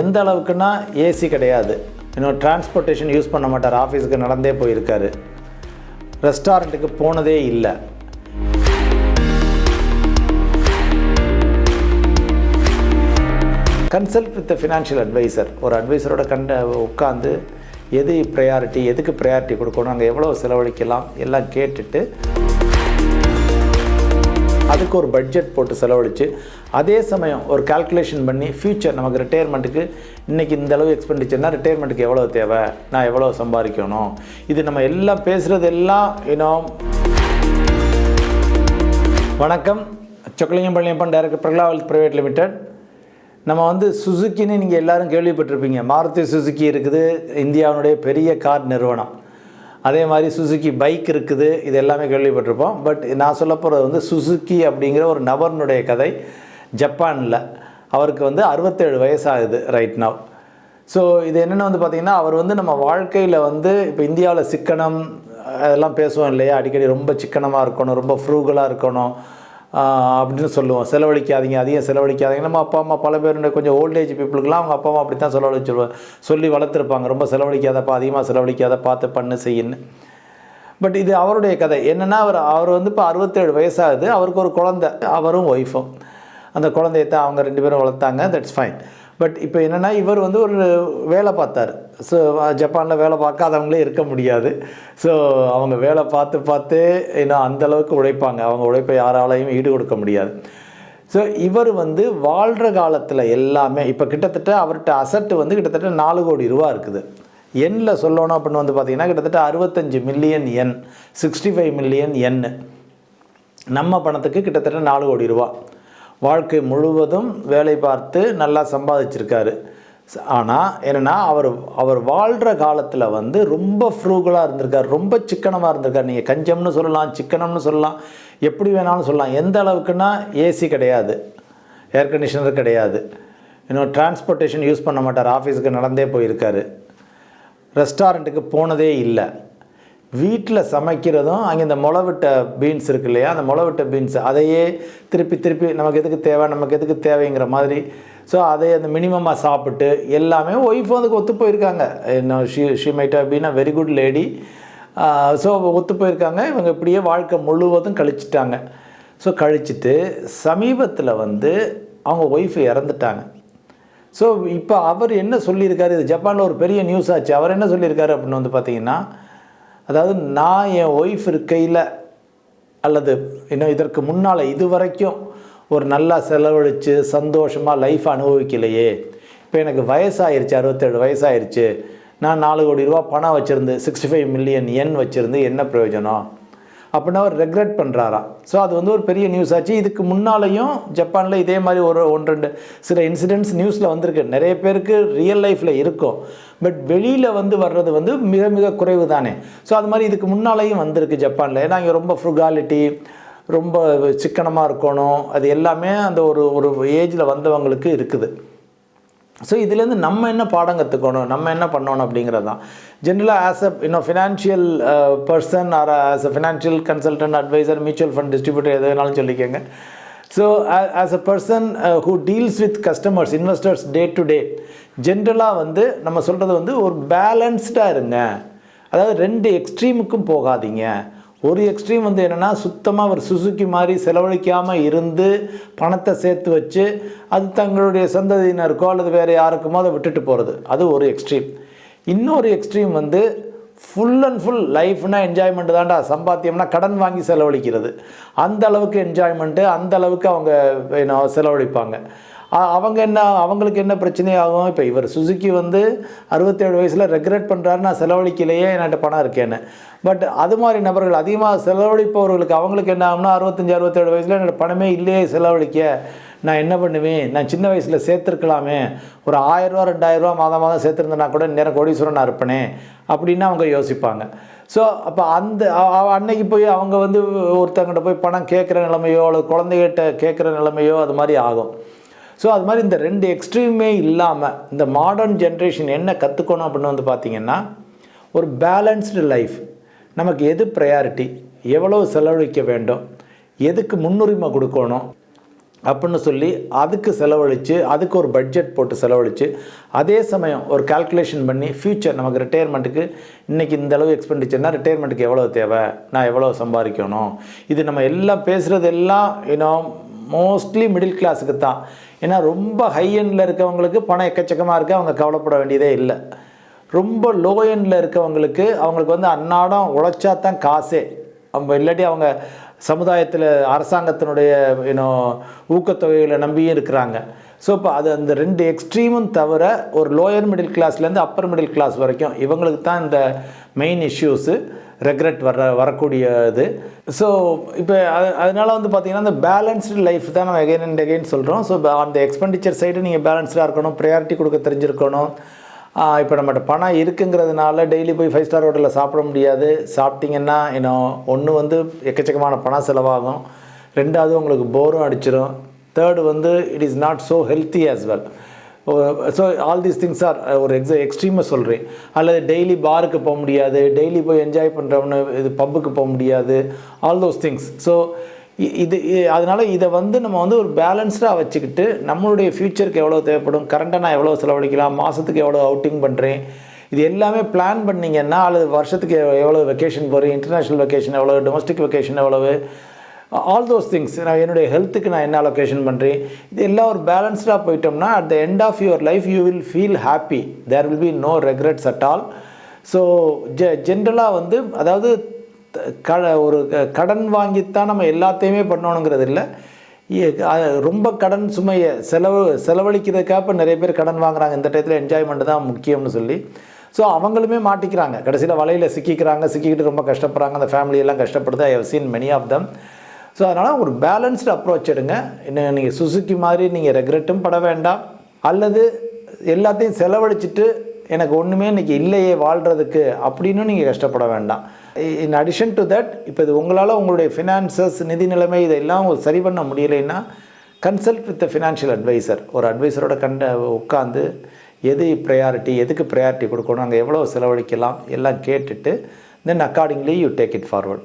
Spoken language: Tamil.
எந்த அளவுக்குன்னா ஏசி கிடையாது. இன்னும் டிரான்ஸ்போர்ட்டேஷன் யூஸ் பண்ண மாட்டார். ஆஃபீஸுக்கு நடந்தே போயிருக்காரு. ரெஸ்டாரண்ட்டுக்கு போனதே இல்லை. கன்சல்ட் வித் ஃபினான்ஷியல் அட்வைசர் ஒரு அட்வைசரோட கண்ட உட்காந்து எது ப்ரையாரிட்டி எதுக்கு ப்ரையாரிட்டி கொடுக்கணும் அங்கே எவ்வளோ செலவழிக்கலாம் எல்லாம் கேட்டுட்டு அதுக்கு ஒரு பட்ஜெட் போட்டு செலவழித்து அதே சமயம் ஒரு கால்குலேஷன் பண்ணி ஃப்யூச்சர் நமக்கு ரிட்டையர்மெண்ட்டுக்கு இன்றைக்கி இந்த அளவு எக்ஸ்பெண்டிச்சர்னா ரிட்டையர்மெண்ட்டுக்கு எவ்வளோ தேவை? நான் எவ்வளோ சம்பாதிக்கணும்? இது நம்ம எல்லாம் பேசுகிறது எல்லாம் இன்னும் வணக்கம். Chockalingam Palaniappan director Prakala wealth private limited நம்ம வந்து சுசுக்கின்னு நீங்கள் எல்லாரும் கேள்விப்பட்டிருப்பீங்க. மாருதி சுசுக்கி இருக்குது இந்தியாவுடைய பெரிய கார் நிறுவனம். அதே மாதிரி சுசுக்கி பைக் இருக்குது இது எல்லாமே கேள்விப்பட்டிருப்போம். பட் நான் சொல்ல போகிறது வந்து சுசுக்கி அப்படிங்கிற ஒரு நபர்னுடைய கதை ஜப்பானில். அவருக்கு வந்து அறுபத்தேழு வயசாகுது ரைட் நவ் ஸோ இது என்னென்னு வந்து பார்த்திங்கன்னா அவர் வந்து நம்ம வாழ்க்கையில் வந்து இப்போ இந்தியாவில் சிக்கனம் அதெல்லாம் பேசுவோம் இல்லையா? அடிக்கடி ரொம்ப சிக்கனமாக இருக்கணும் ரொம்ப ஃப்ரூகலாக இருக்கணும். அப்படின்னு சொல்லுவோம். செலவழிக்காதீங்க அதிகம் செலவழிக்காதீங்க. நம்ம அப்பா அம்மா பல பேருடைய கொஞ்சம் ஓல்டேஜ் பீப்புளுக்குலாம் அவங்க அப்பா அம்மா அப்படி தான் செலவழிச்சிருவாங்க சொல்லி வளர்த்துருப்பாங்க. ரொம்ப செலவழிக்காதப்பா அதிகமாக செலவழிக்காத பார்த்து பண்ணு செய்யுன்னு. பட் இது அவருடைய கதை. என்னென்னா அவர் அவர் வந்து இப்போ அறுபத்தேழு வயசாகுது. அவருக்கு ஒரு குழந்தை. அவரும் ஒய்ஃபும் அந்த குழந்தைய தான் அவங்க ரெண்டு பேரும் வளர்த்தாங்க. தட்ஸ் ஃபைன் பட் இப்போ என்னென்னா இவர் வந்து ஒரு வேலை பார்த்தார். ஸோ ஜப்பானில் வேலை பார்க்காதவங்களே இருக்க முடியாது. ஸோ அவங்க வேலை பார்த்து பார்த்து ஏன்னா அந்தளவுக்கு உழைப்பாங்க. அவங்க உழைப்பை யாராலையும் ஈடு கொடுக்க முடியாது. ஸோ இவர் வந்து வாழ்கிற காலத்தில் எல்லாமே இப்போ கிட்டத்தட்ட அவர்கிட்ட அசட்டு வந்து கிட்டத்தட்ட நாலு கோடி ரூபா இருக்குது. எண்ணில் சொல்லணும் அப்படின்னு வந்து பார்த்தீங்கன்னா கிட்டத்தட்ட அறுபத்தஞ்சு மில்லியன் எண் சிக்ஸ்டி ஃபைவ் மில்லியன் எண் நம்ம பணத்துக்கு கிட்டத்தட்ட நாலு கோடி ரூபா. வாழ்க்கை முழுவதும் வேலை பார்த்து நல்லா சம்பாதிச்சிருக்காரு. ஆனால் என்னென்னா அவர் அவர் வாழ்கிற காலத்தில் வந்து ரொம்ப ஃப்ரூகலாக இருந்திருக்கார். ரொம்ப சிக்கனமாக இருந்திருக்கார். நீங்கள் கஞ்சம்னு சொல்லலாம் சிக்கனம்னு சொல்லலாம் எப்படி வேணாலும் சொல்லலாம். எந்த அளவுக்குன்னா ஏசி கிடையாது. ஏர் கண்டிஷனர் கிடையாது. இன்னும் டிரான்ஸ்போர்ட்டேஷன் யூஸ் பண்ண மாட்டார். ஆஃபீஸுக்கு நடந்தே போயிருக்காரு. ரெஸ்டாரண்ட்டுக்கு போனதே இல்லை. வீட்டில் சமைக்கிறதும் அங்கே இந்த முளவிட்ட பீன்ஸ் இருக்கு இல்லையா அந்த முளவிட்ட பீன்ஸ் அதையே திருப்பி திருப்பி நமக்கு எதுக்கு தேவை நமக்கு எதுக்கு தேவைங்கிற மாதிரி ஸோ அதை அந்த மினிமமாக சாப்பிட்டு எல்லாமே ஒய்ஃபும் அதுக்கு ஒத்து போயிருக்காங்க. என்ன she she might been a very good lady so ஒத்து போயிருக்காங்க. இவங்க இப்படியே வாழ்க்கை முழுவதும் கழிச்சிட்டாங்க. ஸோ கழிச்சிட்டு சமீபத்தில் வந்து அவங்க ஒய்ஃப் இறந்துட்டாங்க. ஸோ இப்போ அவர் என்ன சொல்லியிருக்காரு? இது ஜப்பானில் ஒரு பெரிய நியூஸ் ஆச்சு. அவர் என்ன சொல்லியிருக்காரு அப்படின்னு வந்து பார்த்தீங்கன்னா அதாவது நான் என் ஒய்ஃப் இருக்கையில் அல்லது இன்னும் இதற்கு முன்னால் இது வரைக்கும் ஒரு நல்லா செலவழித்து சந்தோஷமாக லைஃப் அனுபவிக்கலையே. இப்போ எனக்கு வயசாயிருச்சு அறுபத்தேழு வயசாயிருச்சு. நான் நாலு கோடி ரூபா பணம் வச்சுருந்து சிக்ஸ்டி ஃபைவ் மில்லியன் என் வச்சுருந்து என்ன பிரயோஜனம்? அப்படின்னா அவர் ரெக்ரெட் பண்ணுறாராம் ஸோ அது வந்து ஒரு பெரிய நியூஸ் ஆச்சு. இதுக்கு முன்னாலேயும் ஜப்பானில் இதே மாதிரி ஒரு ஒன்று ரெண்டு சில இன்சிடென்ட்ஸ் நியூஸில் வந்திருக்கு. நிறைய பேருக்கு ரியல் லைஃப்பில் இருக்கும். பட் வெளியில் வந்து வர்றது வந்து மிக மிக குறைவு தானே ஸோ அது மாதிரி இதுக்கு முன்னாலேயும் வந்திருக்கு ஜப்பானில். ஏன்னா இங்கே ரொம்ப ஃப்ருகாலிட்டி ரொம்ப சிக்கனமாக இருக்கணும். அது எல்லாமே அந்த ஒரு ஒரு ஏஜில் வந்தவங்களுக்கு இருக்குது. ஸோ இதுலேருந்து நம்ம என்ன பாடம் கற்றுக்கணும் நம்ம என்ன பண்ணணும் அப்படிங்கிறது தான் ஜென்ரலாக ஆஸ் அ இன்னும் financial person or as a financial consultant advisor mutual fund distributor எது வேணாலும் சொல்லிக்கோங்க. So as a person who deals with customers investors day to day ஜென்ரலாக வந்து நம்ம சொல்கிறது வந்து ஒரு பேலன்ஸ்டாக இருங்க. அதாவது ரெண்டு எக்ஸ்ட்ரீமுக்கும் போகாதீங்க. ஒரு எக்ஸ்ட்ரீம் வந்து என்னென்னா சுத்தமாக ஒரு சுசுக்கி மாதிரி செலவழிக்காமல் இருந்து பணத்தை சேர்த்து வச்சு அது தங்களுடைய சந்ததியினருக்கோ அல்லது வேறு யாருக்குமோ அதை விட்டுட்டு போகிறது அது ஒரு எக்ஸ்ட்ரீம் இன்னொரு எக்ஸ்ட்ரீம் வந்து ஃபுல் அண்ட் ஃபுல் லைஃப்னா என்ஜாய்மெண்ட் தான்டா. சம்பாத்தியம்னா கடன் வாங்கி செலவழிக்கிறது. அந்த அளவுக்கு என்ஜாய்மெண்ட்டு அந்த அளவுக்கு அவங்க செலவழிப்பாங்க. அவங்க என்ன அவங்களுக்கு என்ன பிரச்சனையாகும்? இப்போ இவர் சுசுக்கி வந்து அறுபத்தேழு வயசில் ரெக்ரெட் பண்ணுறாரு நான் செலவழிக்கலையே என்கிட்ட பணம் இருக்கேன்னு பட் அது மாதிரி நபர்கள் அதிகமாக செலவழிப்பவர்களுக்கு அவங்களுக்கு என்ன ஆகும்னா அறுபத்தஞ்சி அறுபத்தேழு வயசில் என்னோட பணமே இல்லையே செலவழிக்க. நான் என்ன பண்ணுவேன்? நான் சின்ன வயசில் சேர்த்துருக்கலாமே. ஒரு ஆயிரரூவா ரெண்டாயிரரூவா மாதம் மாதம் சேர்த்துருந்தேன்னா கூட நேரம் கோடீஸ்வரனாக இருப்பனே அப்படின்னு அவங்க யோசிப்பாங்க. ஸோ அப்போ அந்த அன்னைக்கு போய் அவங்க வந்து ஒருத்தங்கிட்ட போய் பணம் கேட்குற நிலைமையோ அல்லது குழந்தைகிட்ட கேட்குற நிலைமையோ அது மாதிரி ஆகும். ஸோ அது மாதிரி இந்த ரெண்டு எக்ஸ்ட்ரீமே இல்லாமல் இந்த மாடர்ன் ஜென்ரேஷன் என்ன கற்றுக்கணும் அப்படின்னு வந்து பார்த்திங்கன்னா ஒரு பேலன்ஸ்டு லைஃப் நமக்கு எது ப்ரையாரிட்டி எவ்வளோ செலவழிக்க வேண்டும்? எதுக்கு முன்னுரிமை கொடுக்கணும்? அப்படின்னு சொல்லி அதுக்கு செலவழித்து அதுக்கு ஒரு பட்ஜெட் போட்டு செலவழித்து அதே சமயம் ஒரு கால்குலேஷன் பண்ணி ஃப்யூச்சர் நமக்கு ரிட்டையர்மெண்ட்டுக்கு இன்றைக்கி இந்த அளவு எக்ஸ்பெண்டிச்சர்னா ரிட்டையர்மெண்ட்டுக்கு எவ்வளோ தேவை? நான் எவ்வளோ சம்பாதிக்கணும்? இது நம்ம எல்லாம் பேசுகிறது எல்லாம் யூனோ மோஸ்ட்லி மிடில் கிளாஸுக்கு தான். ஏன்னா ரொம்ப ஹை எண்டில் இருக்கவங்களுக்கு பணம் எக்கச்சக்கமாக இருக்குது அவங்க கவலைப்பட வேண்டியதே இல்லை. ரொம்ப லோ எண்டில் இருக்கவங்களுக்கு அவங்களுக்கு வந்து அன்னாடம் உழைச்சா தான் காசே. அவங்க இல்லாட்டி அவங்க சமுதாயத்தில் அரசாங்கத்தினுடைய யூனோ ஊக்கத்தொகைகளை நம்பியும் இருக்கிறாங்க. ஸோ இப்போ அது அந்த ரெண்டு எக்ஸ்ட்ரீமும் தவிர ஒரு லோயர் மிடில் கிளாஸ்லேருந்து அப்பர் மிடில் கிளாஸ் வரைக்கும் இவங்களுக்கு தான் இந்த மெயின் இஷ்யூஸு ரெக்ரெட் வர வரக்கூடிய இது. ஸோ இப்போ அது அதனால் வந்து பார்த்திங்கன்னா இந்த பேலன்ஸ்டு லைஃப் தான் நம்ம எகைன் அண்ட் எகைன் சொல்கிறோம் ஸோ அந்த எக்ஸ்பெண்டிச்சர் சைடு நீங்கள் பேலன்ஸ்டாக இருக்கணும் ப்ரையாரிட்டி கொடுக்க தெரிஞ்சிருக்கணும். இப்போ நம்மகிட்ட பணம் இருக்குங்கிறதுனால டெய்லி போய் ஃபைவ் ஸ்டார் ஹோட்டலில் சாப்பிட முடியாது. சாப்பிட்டிங்கன்னா இன்னும் ஒன்று வந்து எக்கச்சக்கமான பணம் செலவாகும். ரெண்டாவது உங்களுக்கு போரும் அடிச்சிடும் தேர்டு வந்து it is not so healthy as well so all these things are ஒரு எக்ஸ எக்ஸ்ட்ரீமாக சொல்கிறேன் அல்லது டெய்லி பாருக்கு போக முடியாது டெய்லி போய் என்ஜாய் பண்ணுறவனு இது பப்புக்கு போக முடியாது ஆல் தோஸ் திங்ஸ் ஸோ இது அதனால் இதை வந்து நம்ம வந்து ஒரு பேலன்ஸ்டாக வச்சுக்கிட்டு நம்மளுடைய ஃப்யூச்சருக்கு எவ்வளோ தேவைப்படும் கரண்ட்டாக நான் எவ்வளோ செலவழிக்கலாம் மாதத்துக்கு எவ்வளோ அவுட்டிங் பண்ணுறேன் இது எல்லாமே பிளான் பண்ணிங்கன்னா அல்லது வருஷத்துக்கு எவ்வளோ வெக்கேஷன் போகிறேன் இன்டர்நேஷ்னல் வெக்கேஷன் எவ்வளோ டொமஸ்டிக் வெக்கேஷன் எவ்வளவு ஆல் தோஸ் திங்ஸ் நான் என்னுடைய ஹெல்த்துக்கு நான் என்ன அலோகேஷன் பண்ணுறேன் இது எல்லாம் ஒரு பேலன்ஸ்டாக போயிட்டோம்னா at the end of your life you will feel happy there will be no regrets at all so ஜெ ஜென்ரலாக வந்து அதாவது க ஒரு கடன் வாங்கித்தான் நம்ம எல்லாத்தையுமே பண்ணணுங்கிறது இல்லை. ரொம்ப கடன் சுமையை செலவு செலவழிக்கிறதுக்காக இப்போ நிறைய பேர் கடன் வாங்குறாங்க. இந்த டயத்தில் என்ஜாய்மெண்ட் தான் முக்கியம்னு சொல்லி. ஸோ அவங்களுமே மாட்டிக்கிறாங்க. கடைசியில் வலையில் சிக்கிக்கிறாங்க. சிக்கிக்கிட்டு ரொம்ப கஷ்டப்படுறாங்க. அந்த ஃபேமிலியெல்லாம் கஷ்டப்படுது. I have seen many of them so அதனால் ஒரு பேலன்ஸ்டு அப்ரோச் எடுங்க. என்ன நீங்கள் சுசுக்கி மாதிரி நீங்கள் ரெக்ரெட்டும் பட வேண்டாம். அல்லது எல்லாத்தையும் செலவழிச்சிட்டு எனக்கு ஒன்றுமே இன்றைக்கி இல்லையே வாழ்கிறதுக்கு அப்படின்னு நீங்கள் கஷ்டப்பட வேண்டாம். இன் அடிஷன் டு தட் இப்போ இது உங்களால் உங்களுடைய ஃபினான்சஸ் நிதி நிலைமை இதெல்லாம் சரி பண்ண முடியலைன்னா கன்சல்ட் வித் ஃபினான்ஷியல் அட்வைசர் ஒரு அட்வைசரோட கண்ட உட்காந்து எது ப்ரையாரிட்டி எதுக்கு ப்ரையாரிட்டி கொடுக்கணும் அங்கே எவ்வளோ செலவழிக்கலாம் எல்லாம் கேட்டுட்டு then accordingly you take it forward